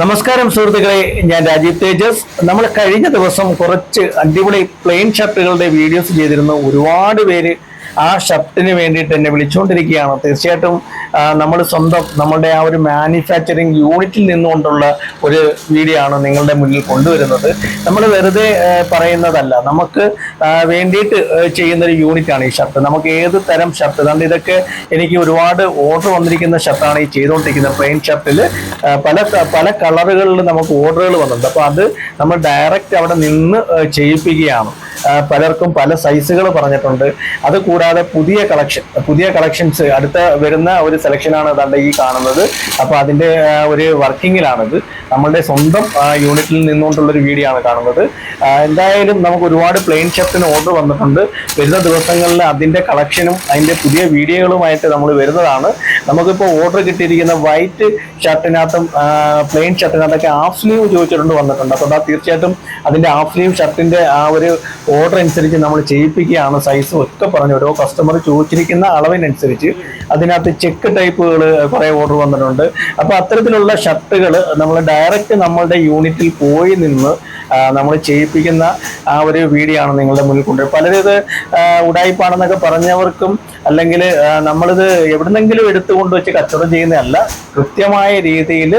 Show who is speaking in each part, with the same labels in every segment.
Speaker 1: നമസ്കാരം സുഹൃത്തുക്കളെ. ഞാൻ രാജീവ് തേജസ്. നമ്മൾ കഴിഞ്ഞ ദിവസം കുറച്ച് അടിപൊളി പ്ലെയിൻ ഷർട്ടുകളുടെ വീഡിയോസ് ചെയ്തിരുന്നു. ഒരുപാട് പേര് ആ ഷർട്ടിന് വേണ്ടിയിട്ട് എന്നെ വിളിച്ചുകൊണ്ടിരിക്കുകയാണ് തീർച്ചയായിട്ടും നമ്മൾ സ്വന്തം നമ്മുടെ ആ ഒരു മാനുഫാക്ചറിങ് യൂണിറ്റിൽ നിന്നുകൊണ്ടുള്ള ഒരു വീഡിയോ ആണ് നിങ്ങളുടെ മുന്നിൽ കൊണ്ടുവരുന്നത്. നമ്മൾ വെറുതെ പറയുന്നതല്ല. നമുക്ക് വേണ്ടിയിട്ട് ചെയ്യുന്ന ഒരു യൂണിറ്റ് ആണ് ഈ ഷർട്ട്. നമുക്ക് ഏത് തരം ഷർട്ട്? അതുകൊണ്ട് ഇതൊക്കെ എനിക്ക് ഒരുപാട് ഓർഡർ വന്നിരിക്കുന്ന ഷർട്ടാണ് ഈ ചെയ്തുകൊണ്ടിരിക്കുന്നത്. പ്ലെയിൻ ഷർട്ടിൽ പല പല കളറുകളിൽ നമുക്ക് ഓർഡറുകൾ വന്നിട്ടുണ്ട്. അപ്പോൾ അത് നമ്മൾ ഡയറക്റ്റ് അവിടെ നിന്ന് ചെയ്യിപ്പിക്കുകയാണ്. പലർക്കും പല സൈസുകൾ പറഞ്ഞിട്ടുണ്ട്. അത് കൂടാതെ പുതിയ കളക്ഷൻ പുതിയ കളക്ഷൻസ് അടുത്ത വരുന്ന ഒരു സെലക്ഷനാണ് തന്റെ ഈ കാണുന്നത്. അപ്പോൾ അതിന്റെ ഒരു വർക്കിങ്ങിലാണിത് നമ്മളുടെ സ്വന്തം യൂണിറ്റിൽ നിന്നുകൊണ്ടുള്ള ഒരു വീഡിയോ ആണ് കാണുന്നത്. എന്തായാലും നമുക്ക് ഒരുപാട് പ്ലെയിൻ ഷർട്ടിന് ഓർഡർ വന്നിട്ടുണ്ട്. വരുന്ന ദിവസങ്ങളിൽ അതിന്റെ കളക്ഷനും അതിന്റെ പുതിയ വീഡിയോകളുമായിട്ട് നമ്മൾ വരുന്നതാണ്. നമുക്കിപ്പോൾ ഓർഡർ കിട്ടിയിരിക്കുന്ന വൈറ്റ് ഷർട്ടിനകത്തും പ്ലെയിൻ ഷർട്ടിനകത്തൊക്കെ ഹാഫ് സ്ലീവ് ചോദിച്ചിട്ടുണ്ട് വന്നിട്ടുണ്ട്. അപ്പോൾ ദാ തീർച്ചയായിട്ടും അതിന്റെ ഹാഫ് സ്ലീവ് ഷർട്ടിന്റെ ആ ഒരു ഓർഡർ അനുസരിച്ച് നമ്മൾ ചെയ്യിപ്പിക്കുകയാണ്. സൈസും ഒക്കെ പറഞ്ഞു ഓരോ കസ്റ്റമർ ചോദിച്ചിരിക്കുന്ന അളവിനനുസരിച്ച് അതിനകത്ത് ചെക്ക് ടൈപ്പുകൾ കുറേ ഓർഡർ വന്നിട്ടുണ്ട്. അപ്പോൾ അത്തരത്തിലുള്ള ഷർട്ടുകൾ നമ്മൾ ഡയറക്റ്റ് നമ്മളുടെ യൂണിറ്റിൽ പോയി നിന്ന് നമ്മൾ ചെയ്യിപ്പിക്കുന്ന ആ ഒരു വീഡിയോ ആണ് നിങ്ങളുടെ മുന്നിൽ കൊണ്ടുവരുന്നത്. പലരും ഇത് ഉടായ്പാണെന്നൊക്കെ പറഞ്ഞവർക്കും അല്ലെങ്കിൽ നമ്മളിത് എവിടുന്നെങ്കിലും എടുത്തു കൊണ്ടുവച്ച് കച്ചവടം ചെയ്യുന്നതല്ല കൃത്യമായ രീതിയിൽ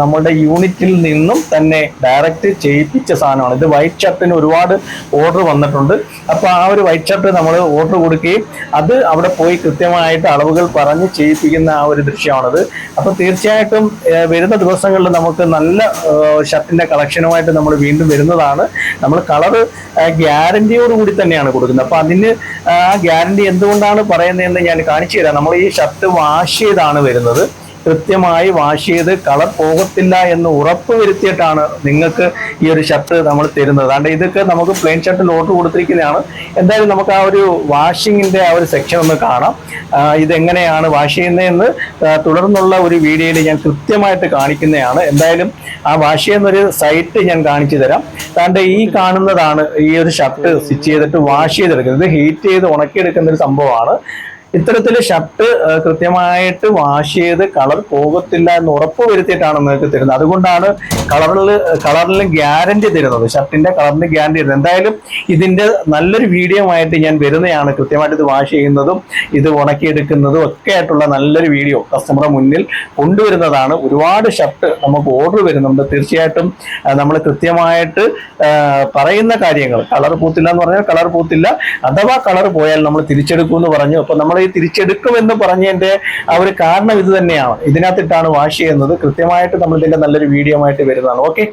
Speaker 1: നമ്മളുടെ യൂണിറ്റിൽ നിന്നും തന്നെ ഡയറക്റ്റ് ചെയ്യിപ്പിച്ച സാധനമാണ്. ഇത് വൈറ്റ് ഷർട്ടിന് ഒരുപാട് ഓർഡർ വന്നിട്ടുണ്ട്. അപ്പോൾ ആ ഒരു വൈറ്റ് ഷർട്ട് നമ്മൾ ഓർഡർ കൊടുക്കുകയും അത് അവിടെ പോയി കൃത്യമായിട്ട് അളവുകൾ പറഞ്ഞ് ചെയ്യിപ്പിക്കുന്ന ആ ഒരു ദൃശ്യമാണത്. അപ്പോൾ തീർച്ചയായിട്ടും വരുന്ന ദിവസങ്ങളിൽ നമുക്ക് നല്ല ഷർട്ടിന്റെ കളക്ഷനുമായിട്ട് നമ്മൾ വീണ്ടും വരുന്നതാണ്. നമ്മൾ കളറ് ഗ്യാരണ്ടിയോട് കൂടി തന്നെയാണ് കൊടുക്കുന്നത്. അപ്പോൾ അതിന് ആ ഗ്യാരണ്ടി എന്തുകൊണ്ടാണ് പറയുന്നതെന്ന് ഞാൻ കാണിച്ചു തരാം. നമ്മൾ ഈ ഷർട്ട് വാഷ് ചെയ്താണ് വരുന്നത്. കൃത്യമായി വാഷ് ചെയ്ത് കളർ പോകത്തില്ല എന്ന് ഉറപ്പ് വരുത്തിയിട്ടാണ് നിങ്ങൾക്ക് ഈ ഒരു ഷർട്ട് നമ്മൾ തരുന്നത്. അതുകൊണ്ട് ഇതൊക്കെ നമുക്ക് പ്ലെയിൻ ഷർട്ടിൽ ഓർഡർ കൊടുത്തിരിക്കുന്നതാണ്. എന്തായാലും നമുക്ക് ആ ഒരു വാഷിങ്ങിന്റെ ആ ഒരു സെക്ഷൻ ഒന്ന് കാണാം. ഇതെങ്ങനെയാണ് വാഷ് ചെയ്യുന്നതെന്ന് തുടർന്നുള്ള ഒരു വീഡിയോയിൽ ഞാൻ കൃത്യമായിട്ട് കാണിക്കുന്നതാണ്. എന്തായാലും ആ വാഷ് ചെയ്യുന്നൊരു സൈറ്റ് ഞാൻ കാണിച്ചു തരാം. താണ്ട് ഈ കാണുന്നതാണ് ഈ ഒരു ഷർട്ട് സ്റ്റിച്ച് ചെയ്തിട്ട് വാഷ് ചെയ്തെടുക്കുന്നത്. ഹീറ്റ് ചെയ്ത് ഉണക്കിയെടുക്കുന്ന ഒരു സംഭവമാണ്. ഇത്തരത്തിൽ ഷർട്ട് കൃത്യമായിട്ട് വാഷ് ചെയ്ത് കളർ പോകത്തില്ല എന്ന് ഉറപ്പ് വരുത്തിയിട്ടാണ് നിങ്ങൾക്ക് തരുന്നത്. അതുകൊണ്ടാണ് കളറിൽ കളറിൽ ഗ്യാരണ്ടി തരുന്നത്. ഷർട്ടിന്റെ കളറിന് ഗ്യാരണ്ടി തരുന്നത്. എന്തായാലും ഇതിന്റെ നല്ലൊരു വീഡിയോ ആയിട്ട് ഞാൻ വരുന്നതാണ്. കൃത്യമായിട്ട് ഇത് വാഷ് ചെയ്യുന്നതും ഇത് ഉണക്കിയെടുക്കുന്നതും ഒക്കെ ആയിട്ടുള്ള നല്ലൊരു വീഡിയോ കസ്റ്റമറുടെ മുന്നിൽ കൊണ്ടുവരുന്നതാണ്. ഒരുപാട് ഷർട്ട് നമുക്ക് ഓർഡർ വരുന്നുണ്ട്. തീർച്ചയായിട്ടും നമ്മൾ കൃത്യമായിട്ട് പറയുന്ന കാര്യങ്ങൾ. കളർ പൂത്തില്ല എന്ന് പറഞ്ഞാൽ കളർ പൂത്തില്ല. അഥവാ കളർ പോയാൽ നമ്മൾ തിരിച്ചെടുക്കും എന്ന് പറഞ്ഞു. അപ്പൊ നമ്മൾ ഈ തിരിച്ചെടുക്കുമെന്ന് പറഞ്ഞതിന്റെ ആ ഒരു കാരണം ഇത് തന്നെയാണ്. ഇതിനകത്തിട്ടാണ് വാശി ചെയ്യുന്നത് കൃത്യമായിട്ട് നമ്മൾ ഇതിന്റെ നല്ലൊരു വീഡിയോ ആയിട്ട് വരുന്നതാണ്. ഓക്കെ